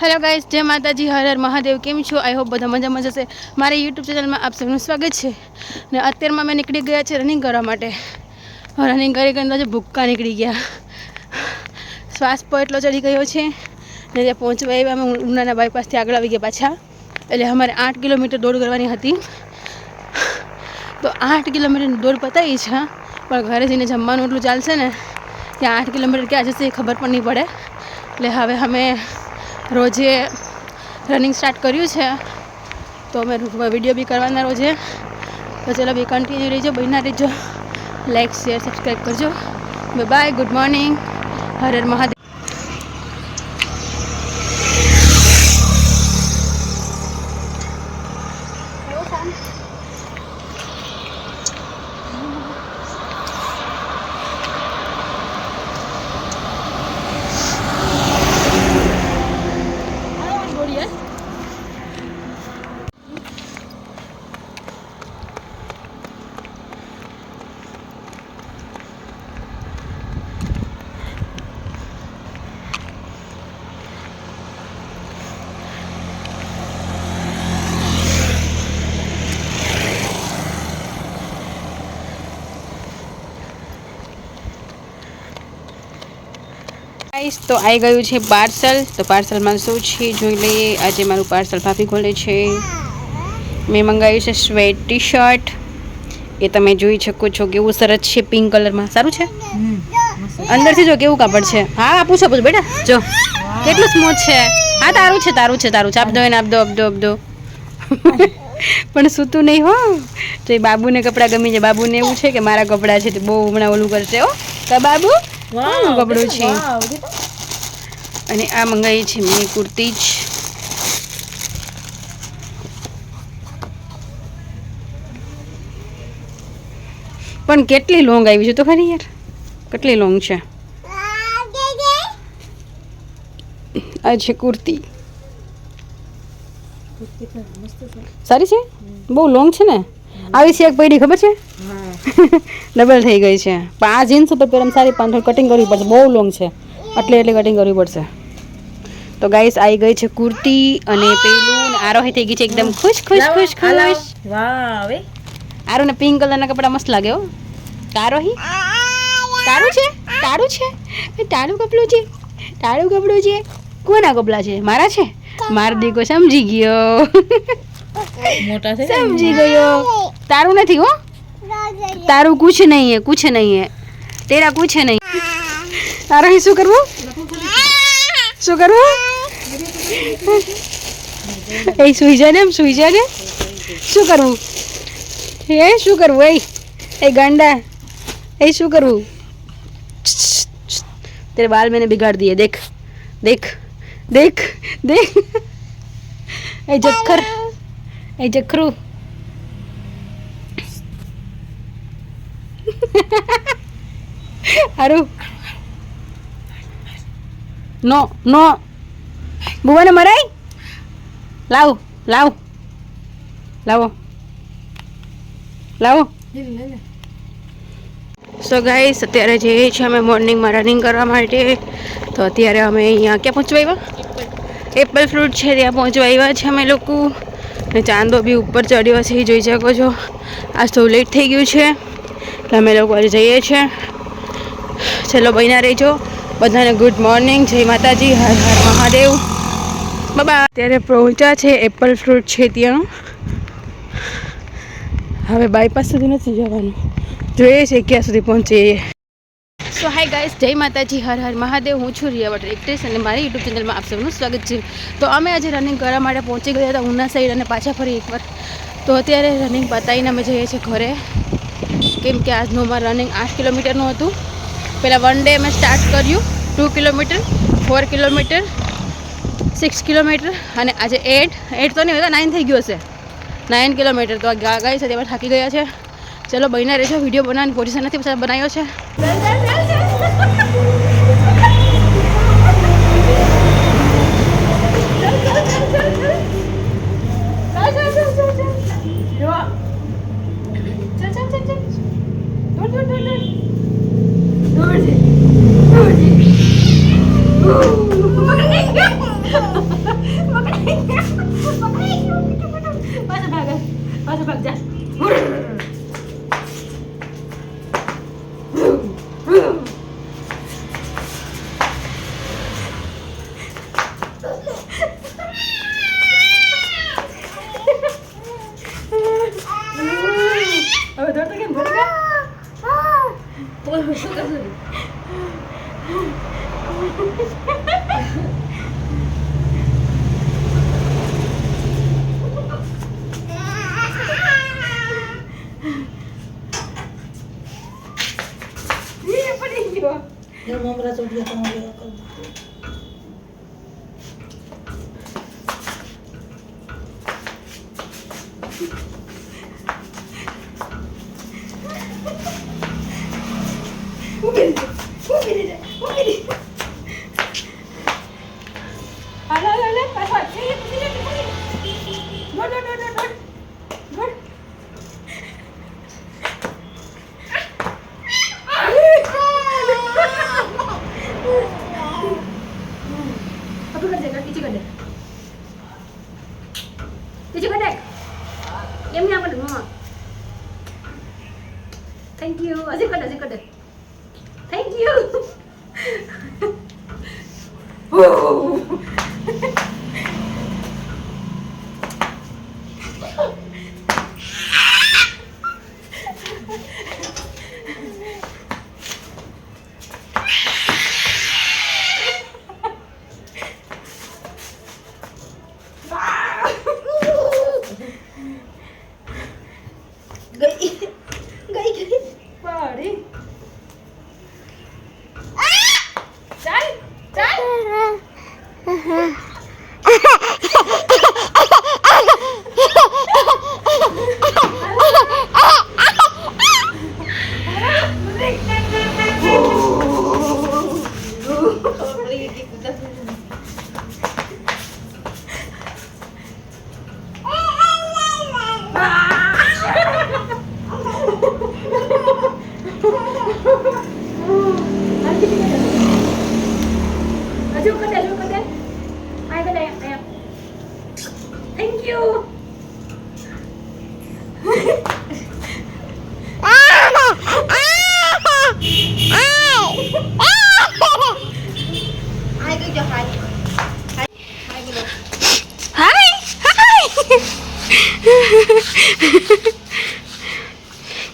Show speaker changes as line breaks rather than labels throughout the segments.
Hello guys જય માતાજી, હર હર મહાદેવ, કેમ છો? આઈ હોપ બધા મજામાં જશે મારી યુટ્યુબ ચેનલમાં આપ સૌનું સ્વાગત છે. ને અત્યારમાં મેં નીકળી ગયા છે રનિંગ કરવા માટે. રનિંગ કરી કરીને તો ભૂક્કા નીકળી ગયા. શ્વાસ પર એટલો ચડી ગયો છે. ને ત્યાં પહોંચવા આવ્યા અમે ઉનાના બાયપાસથી આગળ આવી ગયા પાછા. એટલે અમારે આઠ કિલોમીટર દોડ કરવાની હતી. તો આઠ કિલોમીટરની દોડ પતાવી છે પણ ઘરે જઈને જમવાનું એટલું ચાલશે ને, ત્યાં આઠ કિલોમીટર ક્યાં જશે એ ખબર પણ નહીં પડે. એટલે હવે અમે રોજે રનિંગ સ્ટાર્ટ કર્યું છે, તો અમે વીડિયો બી કરવાના રોજે. તો ચલો બી કન્ટિન્યુ રહીજો, બન્યા રહીજો. લાઈક શેર સબસ્ક્રાઈબ કરજો. Bye good morning Har Har Mahadev. Guys તો આવી ગયું છે પાર્સલ. તો પાર્સલમાં શું છે જોઈ લઈએ. આજે મારું પાર્સલ ભાભી ખોલે છે. મેં મંગાવ્યું છે સ્વેટ ટી શર્ટ એ તમે જોઈ શકો છો કેવું સરસ છે પિંક કલરમાં. સારું છે? અંદરથી જો કેવું કાપડ છે. હા આપું છું બેટા. જો કેટલું સ્મૂથ છે. હા તારું છે તારું છે તારું છે. આપ દો એને આપ દો આપ દો આપ દો. પણ સૂતું નહીં હો. તો એ બાબુને કપડાં ગમી છે બાબુને એવું છે કે મારા કપડાં છે તે બહુ હમણાં ઓલું કરશે હો. તો બાબુ કોનું કપડું છે? અને આ મંગાવી છે મેં કુર્તી જ. પણ કેટલી લોંગ આવી છે તો ખરી યાર? કેટલી લોંગ છે? આ છે કુર્તી. સારી છે? બહુ લોંગ છે ને? આવી છે એક પૈડી ખબર છે? ડબલ થઈ ગઈ છે. પણ આ જીન્સ ઉપર પહેરમ સારી પણ થોડી કટિંગ કરવી પડશે. બહુ લોંગ છે. એટલે એટલે કટિંગ કરવી પડશે. તો ગાઈસ આવી ગઈ છે કુર્તી અને પેલું આરોહી થઈ ગઈ છે એકદમ ખુશ ખુશ ખુશ ખુશ.
વાહ હવે?
આરો ને પિંક કલરના કપડા મસ્ત લાગે હો. તારોહી તારું છે? તારું છે? તારું કપડું છે? તારું કપડું છે? કોના કપડા છે? મારા છે? મારો દીકો સમજી ગયો.
મોટા છે
સમજી ગયો તારું નથી હો તારું કુછ નહીં હે કુછ નહીં હે તેરા કુછ નહીં તારે શું કરવું શું કરવું એ સુઈ જા ને એમ સુઈ જા ને શું કરવું એ શું કરવું એ એ ગાંડા એ શું કરવું तेरे बाल मैंने बिगाड़ दिए देख देख देख देख ए जक्खर એ જખરું હારું નો નો બુવાને મરાય લાવ લાવ લાવો લાવો સો ગાઈસ અત્યારે જે છીએ અમે મોર્નિંગમાં રનિંગ કરવા માટે તો અત્યારે અમે અહીંયા ક્યાં પહોંચવા આવ્યા? એપલ ફ્રૂટ છે ત્યાં પહોંચવા આવ્યા છે અમે લોકો. ને ચાંદો બી ઉપર ચડ્યો છે એ જોઈ શકો છો. આજ તો લેટ થઈ ગયું છે. અમે લોકો જઈએ છીએ. ચલો, બન્યા રહેજો. બધાને ગુડ મોર્નિંગ જય માતાજી. હર હર મહાદેવ. બાબા અત્યારે પહોંચ્યા છે એપલ ફ્રૂટ છે ત્યાં હવે બાયપાસ સુધી નથી જવાનું. જોઈએ છે ક્યાં સુધી પહોંચીએ. સો હાય ગાઈસ જય માતાજી હર હર મહાદેવ હું છું રિયા વોટર એક્ટ્રેસ અને મારી યુટ્યુબ ચેનલમાં આપ સૌનું સ્વાગત છે તો અમે આજે રનિંગ કરવા માટે પહોંચી ગયા હતા ઉના સાઈડ અને પાછા ફરી એકવાર। તો અત્યારે રનિંગ પતાવીને અમે જઈએ છીએ ઘરે, કેમ કે આજનું અમારું રનિંગ આઠ કિલોમીટરનું હતું. પહેલાં વન ડે મેં સ્ટાર્ટ કર્યું two kilometre four kilometre six kilometre અને આજે એટ એટ તો નહીં હતા નાઇન થઈ ગયું હશે। નાઇન કિલોમીટર, તો આ ગા ગઈ છે તેમાં થાકી ગયા છે। ચલો બહીને રહેજો વીડિયો બનાવવાની પોઝિશન નથી બનાવ્યો છે। ধরতে কেন
হুসু কাছে Ya, mau berasa dia
sama dia.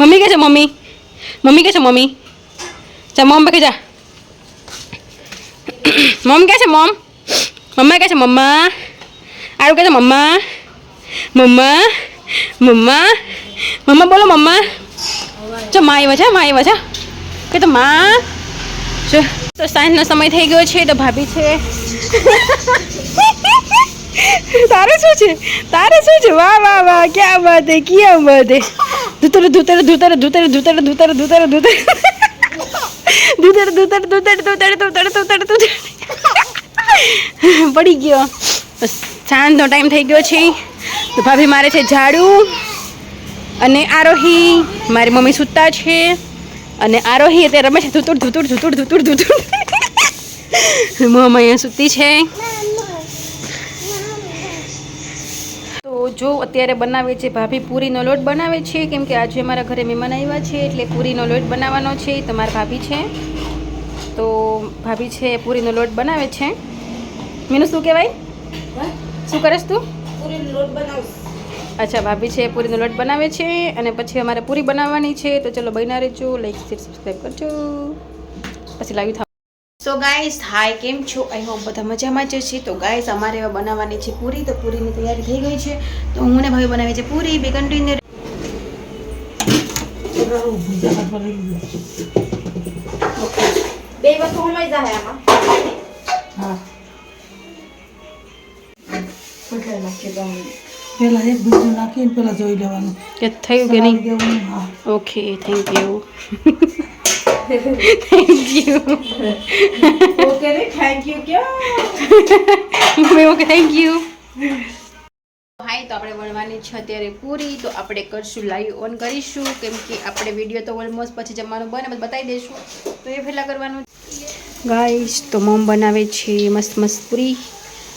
Mummy કે છે, મમ્મી? મમ્મી કે છે, મમ્મી? ચા મમ કે જા. મમ કે છે, મમ? મમ્મા કે છે, મમ્મા? આરું કે છે, મમ્મા? મમ્મા? મમ્મા? મમ્મા, બોલો, મમ્મા. જો, માં આવ્યા છે, માં આવ્યા છે. કે તો માં? જો, તો સાંજનો સમય થઈ ગયો છે, તો ભાભી છે. તારે શું છે? તારે શું છે? વાહ વાહ વાહ, ક્યાં બાત હે, ક્યાં બાત હે? ધૂતર ધૂતર ધૂતર ધૂતર ધૂતર ધૂતર ધૂતર ધૂતર ધૂતર ધૂતર ધૂતર ધૂતર ધૂતર ધૂતર ધૂતર પડી ગયો સાંજનો ટાઈમ થઈ ગયો છે તો ભાભી મારે છે ઝાડુ અને આરોહી મારી મમ્મી સૂતા છે અને આરોહી અત્યારે રમે છે ધૂતુર ધૂતુર ધૂતુર ધૂતુર ધૂતુર મમ્મી અહીંયા સૂતી છે જો અત્યારે બનાવે છે ભાભી પૂરીનો લોટ બનાવે છે કેમ કે આજે મારા ઘરે મહેમાન આવ્યા છે એટલે પૂરીનો લોટ બનાવવાનો છે તમારા ભાભી છે. તો ભાભી છે પૂરીનો લોટ બનાવે છે. મીનું શું કહેવાય? શું કરે તું?
લોટ બનાવું
અચ્છા ભાભી છે પૂરીનો લોટ બનાવે છે અને પછી અમારે પૂરી બનાવવાની છે. તો ચલો બના રહેજો લાઈક શેર સબસ્ક્રાઈબ કરજો. પછી લાવી સો ગાઈસ હાય કેમ છો? આઈ હોપ બધા મજામાં જ છે. તો ગાઈસ અમારે હવે બનાવવાની છે પૂરી. તો પૂરીની તૈયારી થઈ ગઈ છે. તો હું ને ભાઈ બનાવી છે પૂરી. બે કન્ટિન્યુ
બે વસ્તુ હમાઈ જાય આમાં.
પેલા એક બીજું નાખીને પેલા જોઈ લેવાનું.
કે થયું કે નહીં?
દેવું હા.
Okay thank you thank you
okay રે થેન્ક યુ ક્યાં
mummy okay thank you hi તો આપણે વણવાની છે અત્યારે પૂરી. તો આપણે કરશું લાઈવ ઓન કરીશું. કેમ કે આપણે વીડિયો તો ઓલમોસ્ટ પછી જમવાનું બને બતાવી દઈશું. તો એ પહેલાં કરવાનું. ગાઈશ તો મમ બનાવે છે મસ્ત મસ્ત પૂરી.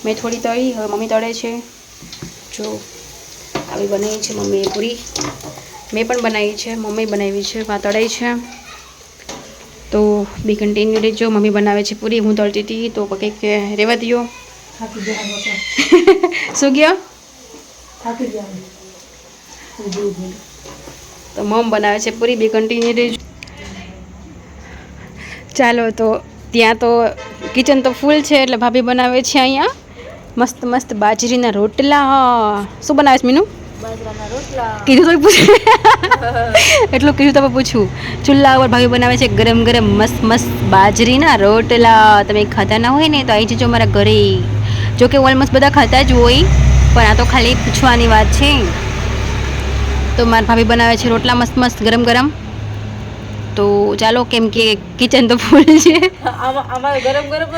મેં થોડી તળી હવે મમ્મી તળે છે. જો આવી બનાવી છે મમ્મીએ પૂરી. મેં પણ બનાવી છે મમ્મી બનાવી છે વાં તળાઈ છે. બી કન્ટિન્યુ રહેજો મમ્મી બનાવે છે પૂરી હું તળતી હતી તો કંઈક રહેવા દો શું ગયો. તો મમ બનાવે છે પૂરી બી કન્ટિન્યુ રહેજો ચાલો તો ત્યાં તો કિચન તો ફૂલ છે એટલે ભાભી બનાવે છે અહીંયા. મસ્ત મસ્ત બાજરીના રોટલા. શું બનાવે છે મીનુ? કીધું તો પૂછ. એટલું કીધું તો પૂછું. ચૂલા ઉપર ભાભી બનાવે છે ગરમ ગરમ મસ્ત મસ્ત બાજરીના રોટલા. તમે ખાતા ના હોય ને તો આવી જજો મારા ઘરે. જો કે ઓલમોસ્ટ બધા ખાતા જ હોય પણ આ તો ખાલી પૂછવાની વાત છે. તો મારા ભાભી બનાવે છે રોટલા મસ્ત મસ્ત ગરમ ગરમ. તો ચાલો કેમ કે કિચન તો ફૂલ છે.
ગરમ ગરમ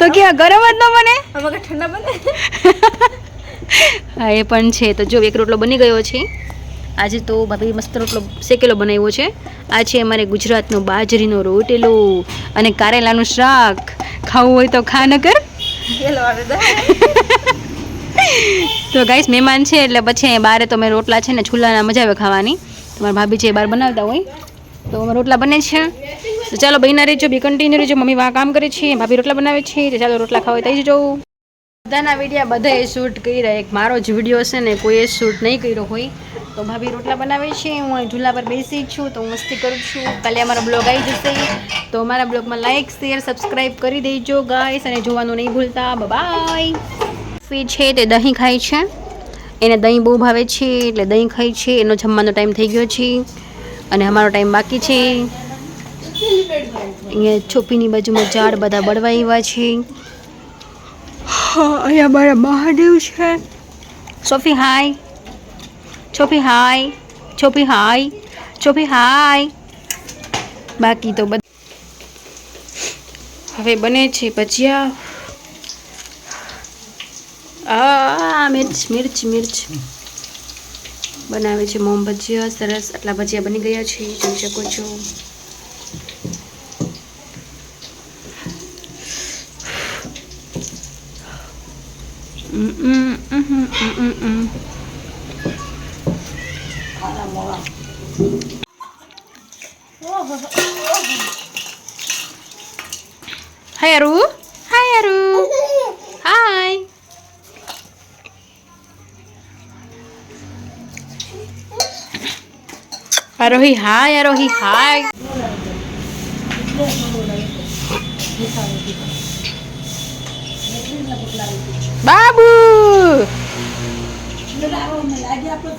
તો કેવા ગરમ જ ન બને?
ઠંડા બને?
હા એ પણ છે. તો જો એક રોટલો બની ગયો છે. આજે તો ભાભી મસ્ત રોટલો શેકેલો બનાવ્યો છે. આ છે અમારે ગુજરાતનો બાજરીનો રોટેલો અને કારેલાનું શાક. ખાવું હોય તો ખા ન કર તો. ગાઈસ મહેમાન છે એટલે પછી અહીંયા બહાર તો મેં રોટલા છે ને છુલ્લાના મજા આવે ખાવાની. તમારા ભાભી છે એ બહાર બનાવતા હોય તો અમે રોટલા બને છે. તો ચાલો બહીના રહેજો બી કન્ટિન્યુ રહેજો. મમ્મી વા કામ કરે છે ભાભી રોટલા બનાવે છે. તો ચાલો રોટલા ખાવા તઈ જજો. બધાના વિડીયા બધાએ શૂટ કર્યા. એક મારો જ વીડિયો છે ને કોઈએ શૂટ નહીં કર્યો હોય. તો ભાભી રોટલા બનાવે છે, હું ઝૂલા પર બેસી છું તો હું મસ્તી કરું છું. કાલે અમારો બ્લોગ આવી જશે. તો અમારા બ્લોગમાં લાઇક શેર સબસ્ક્રાઈબ કરી દેજો ગાઈસ અને જોવાનું નહીં ભૂલતા. બાય ફી છે તે દહીં ખાય છે. એને દહીં બહુ ભાવે છે, એટલે દહીં ખાય છે. એનો જમવાનો ટાઈમ થઈ ગયો છે. અને અમારો ટાઈમ બાકી છે. અહીંયા છોપીની બાજુમાં ઝાડ બધા બળવા આવ્યા છે. અહીંયા મારા મહાદેવ છે. સોફી હાય. છોપી હાય. છોપી હાય. છોપી હાય. બાકી તો બધું હવે બને છે ભજીયા. આ મિર્ચ મિર્ચ મિર્ચ. બનાવે છે મોમ ભજીયા. સરસ. આટલા ભજીયા બની ગયા છે. જોઈ શકો છો. Hum, hum, Aru. Hi, Aru. Hi, Aru. Hi. Arohi, hi. Arohi, hi. Babu
લાગે આપણો